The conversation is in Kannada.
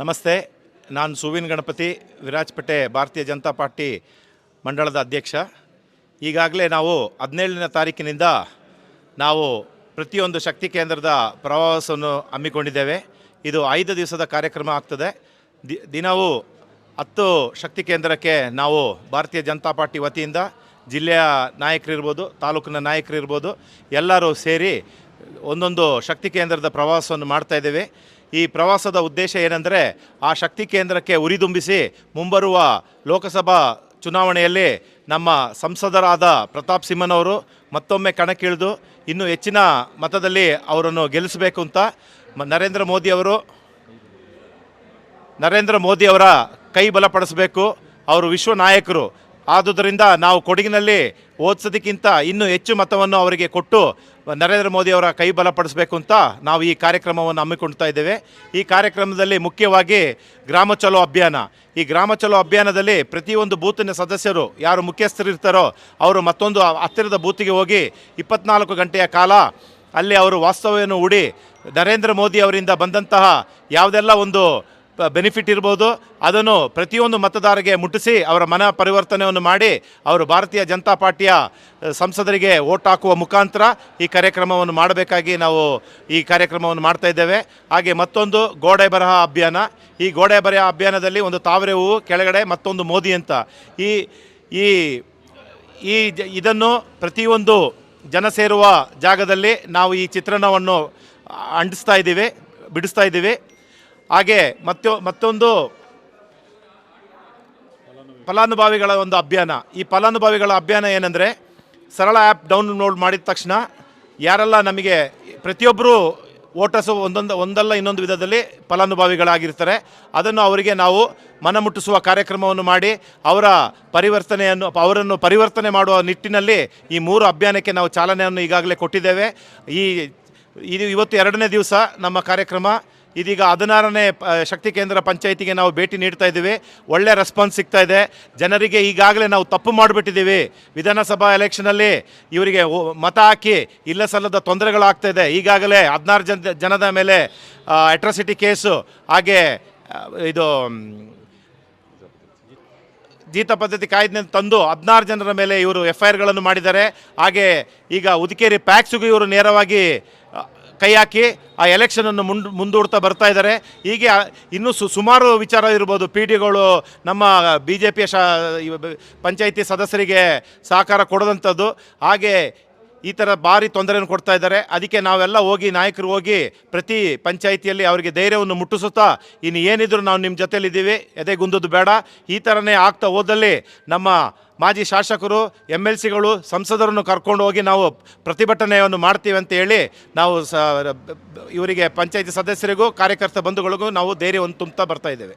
ನಮಸ್ತೆ, ನಾನು ಸುವಿನ್ ಗಣಪತಿ, ವಿರಾಜಪೇಟೆ ಭಾರತೀಯ ಜನತಾ ಪಾರ್ಟಿ ಮಂಡಳದ ಅಧ್ಯಕ್ಷ. ಈಗಾಗಲೇ ನಾವು ಹದಿನೇಳನೇ ತಾರೀಕಿನಿಂದ ನಾವು ಪ್ರತಿಯೊಂದು ಶಕ್ತಿ ಕೇಂದ್ರದ ಪ್ರವಾಸವನ್ನು ಹಮ್ಮಿಕೊಂಡಿದ್ದೇವೆ. ಇದು ಐದು ದಿವಸದ ಕಾರ್ಯಕ್ರಮ ಆಗ್ತದೆ. ದಿನವೂ ಹತ್ತು ಶಕ್ತಿ ಕೇಂದ್ರಕ್ಕೆ ನಾವು ಭಾರತೀಯ ಜನತಾ ಪಾರ್ಟಿ ವತಿಯಿಂದ ಜಿಲ್ಲೆಯ ನಾಯಕರಿರ್ಬೋದು, ತಾಲೂಕಿನ ನಾಯಕರಿರ್ಬೋದು ಎಲ್ಲರೂ ಸೇರಿ ಒಂದೊಂದು ಶಕ್ತಿ ಕೇಂದ್ರದ ಪ್ರವಾಸವನ್ನು ಮಾಡ್ತಾ ಇದ್ದೇವೆ. ಈ ಪ್ರವಾಸದ ಉದ್ದೇಶ ಏನೆಂದರೆ, ಆ ಶಕ್ತಿ ಕೇಂದ್ರಕ್ಕೆ ಉರಿದುಂಬಿಸಿ ಮುಂಬರುವ ಲೋಕಸಭಾ ಚುನಾವಣೆಯಲ್ಲಿ ನಮ್ಮ ಸಂಸದರಾದ ಪ್ರತಾಪ್ ಸಿಂಹನವರು ಮತ್ತೊಮ್ಮೆ ಕಣಕ್ಕಿಳಿದು ಇನ್ನೂ ಹೆಚ್ಚಿನ ಮತದಲ್ಲಿ ಅವರನ್ನು ಗೆಲ್ಲಿಸಬೇಕು ಅಂತ ನರೇಂದ್ರ ಮೋದಿಯವರು ನರೇಂದ್ರ ಮೋದಿಯವರ ಕೈ ಬಲಪಡಿಸಬೇಕು. ಅವರು ವಿಶ್ವ ನಾಯಕರು. ಆದುದರಿಂದ ನಾವು ಕೊಡಗಿನಲ್ಲಿ ಓದಿಸೋದಕ್ಕಿಂತ ಇನ್ನೂ ಹೆಚ್ಚು ಮತವನ್ನು ಅವರಿಗೆ ಕೊಟ್ಟು ನರೇಂದ್ರ ಮೋದಿ ಅವರ ಕೈ ಬಲಪಡಿಸಬೇಕು ಅಂತ ನಾವು ಈ ಕಾರ್ಯಕ್ರಮವನ್ನು ಹಮ್ಮಿಕೊಳ್ತಾ ಇದ್ದೇವೆ. ಈ ಕಾರ್ಯಕ್ರಮದಲ್ಲಿ ಮುಖ್ಯವಾಗಿ ಗ್ರಾಮ ಚಲೋ ಅಭಿಯಾನ. ಈ ಗ್ರಾಮ ಚಲೋ ಅಭಿಯಾನದಲ್ಲಿ ಪ್ರತಿಯೊಂದು ಬೂತಿನ ಸದಸ್ಯರು ಯಾರು ಮುಖ್ಯಸ್ಥರು ಇರ್ತಾರೋ ಅವರು ಮತ್ತೊಂದು ಹತ್ತಿರದ ಬೂತಿಗೆ ಹೋಗಿ ಇಪ್ಪತ್ನಾಲ್ಕು ಗಂಟೆಯ ಕಾಲ ಅಲ್ಲಿ ಅವರು ವಾಸ್ತವ್ಯವನ್ನು ಹೂಡಿ ನರೇಂದ್ರ ಮೋದಿ ಅವರಿಂದ ಬಂದಂತಹ ಯಾವುದೆಲ್ಲ ಒಂದು ಬೆನಿಫಿಟ್ ಇರ್ಬೋದು. ಅದನ್ನು ಪ್ರತಿಯೊಂದು ಮತದಾರರಿಗೆ ಮುಟ್ಟಿಸಿ ಅವರ ಮನ ಪರಿವರ್ತನೆಯನ್ನು ಮಾಡಿ ಅವರು ಭಾರತೀಯ ಜನತಾ ಪಾರ್ಟಿಯ ಸಂಸದರಿಗೆ ಓಟ್ ಹಾಕುವ ಮುಖಾಂತರ ಈ ಕಾರ್ಯಕ್ರಮವನ್ನು ಮಾಡಬೇಕಾಗಿ ನಾವು ಈ ಕಾರ್ಯಕ್ರಮವನ್ನು ಮಾಡ್ತಾ ಇದ್ದೇವೆ. ಹಾಗೆ ಮತ್ತೊಂದು ಗೋಡೆ ಬರಹ ಅಭಿಯಾನ. ಈ ಗೋಡೆ ಬರಹ ಅಭಿಯಾನದಲ್ಲಿ ಒಂದು ತಾವರೆ ಹೂವು, ಕೆಳಗಡೆ ಮತ್ತೊಂದು ಮೋದಿ ಅಂತ. ಈ ಈ ಈ ಇದನ್ನು ಪ್ರತಿಯೊಂದು ಜನ ಸೇರುವ ಜಾಗದಲ್ಲಿ ನಾವು ಈ ಚಿತ್ರಣವನ್ನು ಅಂಟಿಸ್ತಾ ಇದ್ದೀವಿ, ಬಿಡಿಸ್ತಾ ಇದ್ದೀವಿ. ಹಾಗೆ ಮತ್ತು ಮತ್ತೊಂದು ಫಲಾನುಭವಿಗಳ ಒಂದು ಅಭಿಯಾನ. ಈ ಫಲಾನುಭವಿಗಳ ಅಭಿಯಾನ ಏನಂದರೆ ಸರಳ ಆ್ಯಪ್ ಡೌನ್ಲೋಡ್ ಮಾಡಿದ ತಕ್ಷಣ ಯಾರೆಲ್ಲ ನಮಗೆ ಪ್ರತಿಯೊಬ್ಬರು ವೋಟರ್ಸು ಒಂದೊಂದು ಒಂದಲ್ಲ ಇನ್ನೊಂದು ವಿಧದಲ್ಲಿ ಫಲಾನುಭವಿಗಳಾಗಿರ್ತಾರೆ. ಅದನ್ನು ಅವರಿಗೆ ನಾವು ಮನಮುಟ್ಟಿಸುವ ಕಾರ್ಯಕ್ರಮವನ್ನು ಮಾಡಿ ಅವರ ಪರಿವರ್ತನೆಯನ್ನು ಅವರನ್ನು ಪರಿವರ್ತನೆ ಮಾಡುವ ನಿಟ್ಟಿನಲ್ಲಿ ಈ ಮೂರು ಅಭಿಯಾನಕ್ಕೆ ನಾವು ಚಾಲನೆಯನ್ನು ಈಗಾಗಲೇ ಕೊಟ್ಟಿದ್ದೇವೆ. ಈ ಇದು ಇವತ್ತು ಎರಡನೇ ದಿವಸ ನಮ್ಮ ಕಾರ್ಯಕ್ರಮ. ಇದೀಗ ಹದಿನಾರನೇ ಶಕ್ತಿ ಕೇಂದ್ರ ಪಂಚಾಯಿತಿಗೆ ನಾವು ಭೇಟಿ ನೀಡ್ತಾ ಇದ್ದೀವಿ. ಒಳ್ಳೆ ರೆಸ್ಪಾನ್ಸ್ ಸಿಗ್ತಾ ಇದೆ. ಜನರಿಗೆ ಈಗಾಗಲೇ ನಾವು ತಪ್ಪು ಮಾಡಿಬಿಟ್ಟಿದ್ದೀವಿ. ವಿಧಾನಸಭಾ ಎಲೆಕ್ಷನಲ್ಲಿ ಇವರಿಗೆ ಮತ ಹಾಕಿ ಇಲ್ಲ ಸಲ್ಲದ ತೊಂದರೆಗಳಾಗ್ತಾ ಇದೆ. ಈಗಾಗಲೇ ಹದಿನಾರು ಜನ, ಜನದ ಮೇಲೆ ಅಟ್ರಾಸಿಟಿ ಕೇಸು, ಹಾಗೆ ಇದು, ಜೀತ ಪದ್ಧತಿ ಕಾಯ್ದೆ ತಂದು ಹದಿನಾರು ಜನರ ಮೇಲೆ ಇವರು ಎಫ್ ಐ ಆರ್ಗಳನ್ನು ಮಾಡಿದ್ದಾರೆ. ಹಾಗೆ ಈಗ ಉದಕೇರಿ ಪ್ಯಾಕ್ಸ್ಗೂ ಇವರು ನೇರವಾಗಿ ಕೈ ಹಾಕಿ ಆ ಎಲೆಕ್ಷನನ್ನು ಮುಂದೆ, ಮುಂದೂಡ್ತಾ ಬರ್ತಾ ಇದ್ದಾರೆ. ಹೀಗೆ ಇನ್ನೂ ಸು, ಸುಮಾರು ವಿಚಾರ ಇರ್ಬೋದು. ಪಿ ಡಿಗಳು ನಮ್ಮ ಬಿ ಜೆ ಪಿಯ ಶಾ ಪಂಚಾಯಿತಿ ಸದಸ್ಯರಿಗೆ ಸಹಕಾರ ಕೊಡದಂಥದ್ದು. ಹಾಗೆ ಈ ಥರ ಭಾರಿ ತೊಂದರೆಯನ್ನು ಕೊಡ್ತಾ ಇದ್ದಾರೆ. ಅದಕ್ಕೆ ನಾವೆಲ್ಲ ಹೋಗಿ ನಾಯಕರು ಹೋಗಿ ಪ್ರತಿ ಪಂಚಾಯಿತಿಯಲ್ಲಿ ಅವರಿಗೆ ಧೈರ್ಯವನ್ನು ಮುಟ್ಟಿಸುತ್ತಾ ಇನ್ನು ಏನಿದ್ರು ನಾವು ನಿಮ್ಮ ಜೊತೇಲಿದ್ದೀವಿ ಎದೆ ಗುಂದದ್ದು ಬೇಡ. ಈ ಥರನೇ ಆಗ್ತಾ ಹೋದಲ್ಲಿ ನಮ್ಮ ಮಾಜಿ ಶಾಸಕರು ಎಂ ಎಲ್ ಸಿಗಳು ಸಂಸದರನ್ನು ಕರ್ಕೊಂಡು ಹೋಗಿ ನಾವು ಪ್ರತಿಭಟನೆಯನ್ನು ಮಾಡ್ತೀವಿ ಅಂತ ಹೇಳಿ ನಾವು ಸ ಇವರಿಗೆ ಪಂಚಾಯಿತಿ ಸದಸ್ಯರಿಗೂ, ಕಾರ್ಯಕರ್ತ ಬಂಧುಗಳಿಗೂ ನಾವು ಧೈರ್ಯವನ್ನು ತುಂಬ್ತಾ ಬರ್ತಾ ಇದ್ದೇವೆ.